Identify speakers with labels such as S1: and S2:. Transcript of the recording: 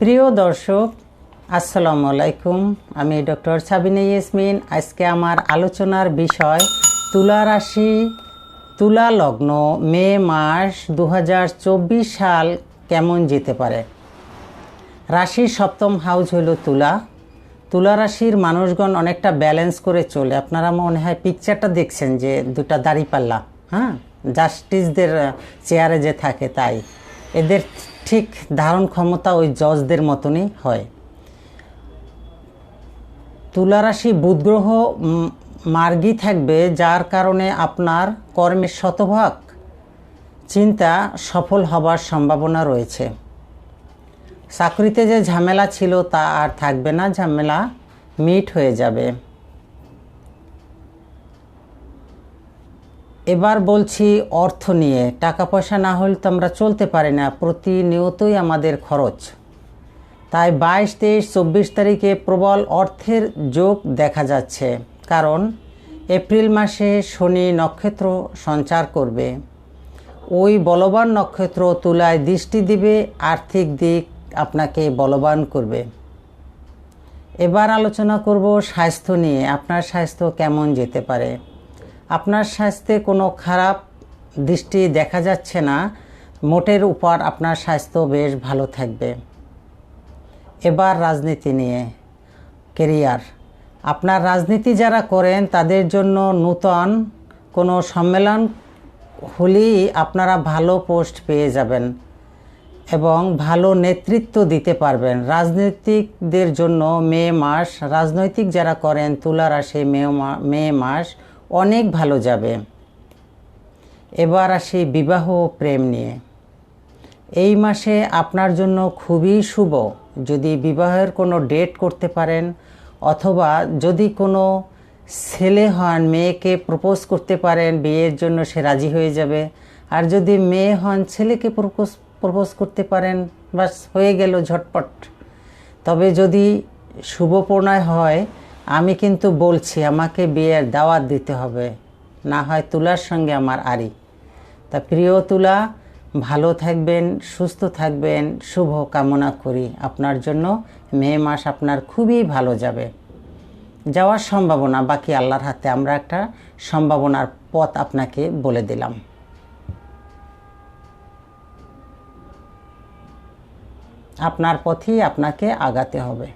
S1: প্রিয় দর্শক, আসসালামু আলাইকুম। আমি ডক্টর সাবিনা ইয়াসমিন। আজকে আমার আলোচনার বিষয় তুলা রাশি, তুলা লগ্ন, মে মাস দু হাজার চব্বিশ সাল কেমন যেতে পারে? রাশির সপ্তম হাউস হলো তুলা। তুলা রাশির মানুষগণ অনেকটা ব্যালেন্স করে চলে। আপনারা মনে হয় পিকচারটা দেখছেন যে দুটা দাড়িপাল্লা হ্যাঁ? জাস্টিসদের চেয়ারে যে থাকে তাই। এদের ঠিক ধারণ ক্ষমতা ওই জজদের মতনই হয়। তুলারাশি বুধ গ্রহ উম, মার্গী থাকবে যার কারণে আপনার কর্মের শতভাগ চিন্তা সফল হবার সম্ভাবনা রয়েছে। চাকরিতে যে ঝামেলা ছিল তা আর থাকবে না ঝামেলা মিট হয়ে যাবে। এবার বলছি অর্থ নিয়ে। টাকা পয়সা না হলে তো আমরা চলতে পারি না। প্রতিনিয়তই আমাদের খরচ। তাই বাইশ, তেইশ, চব্বিশ তারিখে প্রবল অর্থের যোগ দেখা যাচ্ছে। কারণ এপ্রিল মাসে শনি নক্ষত্র সঞ্চার করবে। ওই বলবান নক্ষত্র তুলায় দৃষ্টি দিবে, আর্থিক দিক আপনাকে বলবান করবে। এবার আলোচনা করব স্বাস্থ্য নিয়ে। আপনার স্বাস্থ্য কেমন যেতে পারে? আপনার স্বাস্থ্যে কোনো খারাপ দৃষ্টি দেখা যাচ্ছে না, মোটের উপর আপনার স্বাস্থ্য বেশ ভালো থাকবে। এবার রাজনীতি নিয়ে, কেরিয়ার। আপনার রাজনীতি যারা করেন, তাদের জন্য নূতন কোনো সম্মেলন হলেই আপনারা ভালো পোস্ট পেয়ে যাবেন এবং ভালো নেতৃত্ব দিতে পারবেন। রাজনৈতিকদের জন্য মে মাস, রাজনৈতিক যারা করেন তুলা রাশি মে মাস অনেক ভালো যাবে। এবার আসি বিবাহ প্রেম নিয়ে। এই মাসে আপনার জন্য খুবই শুভ। যদি বিবাহের কোনো ডেট করতে পারেন, অথবা যদি কোনো ছেলে হন, মেয়েকে প্রপোজ করতে পারেন, বিয়ের জন্য সে রাজি হয়ে যাবে। আর যদি মেয়ে হন, ছেলেকে প্রপোজ প্রপোজ করতে পারেন বাস হয়ে গেল ঝটপট। তবে যদি শুভ প্রণয় হয় আমি কিন্তু বলছি, আমাকে বিয়ের দাওয়াত দিতে হবে। না হয় তুলার সঙ্গে আমার আরি তা প্রিয় তুলা, ভালো থাকবেন, সুস্থ থাকবেন, শুভ কামনা করি। আপনার জন্য মে মাস আপনার খুবই ভালো যাবে। যাওয়ার সম্ভাবনা বাকি আল্লাহর হাতে, আমরা একটা সম্ভাবনার পথ আপনাকে বলে দিলাম। আপনার পথেই আপনাকে আগাতে হবে।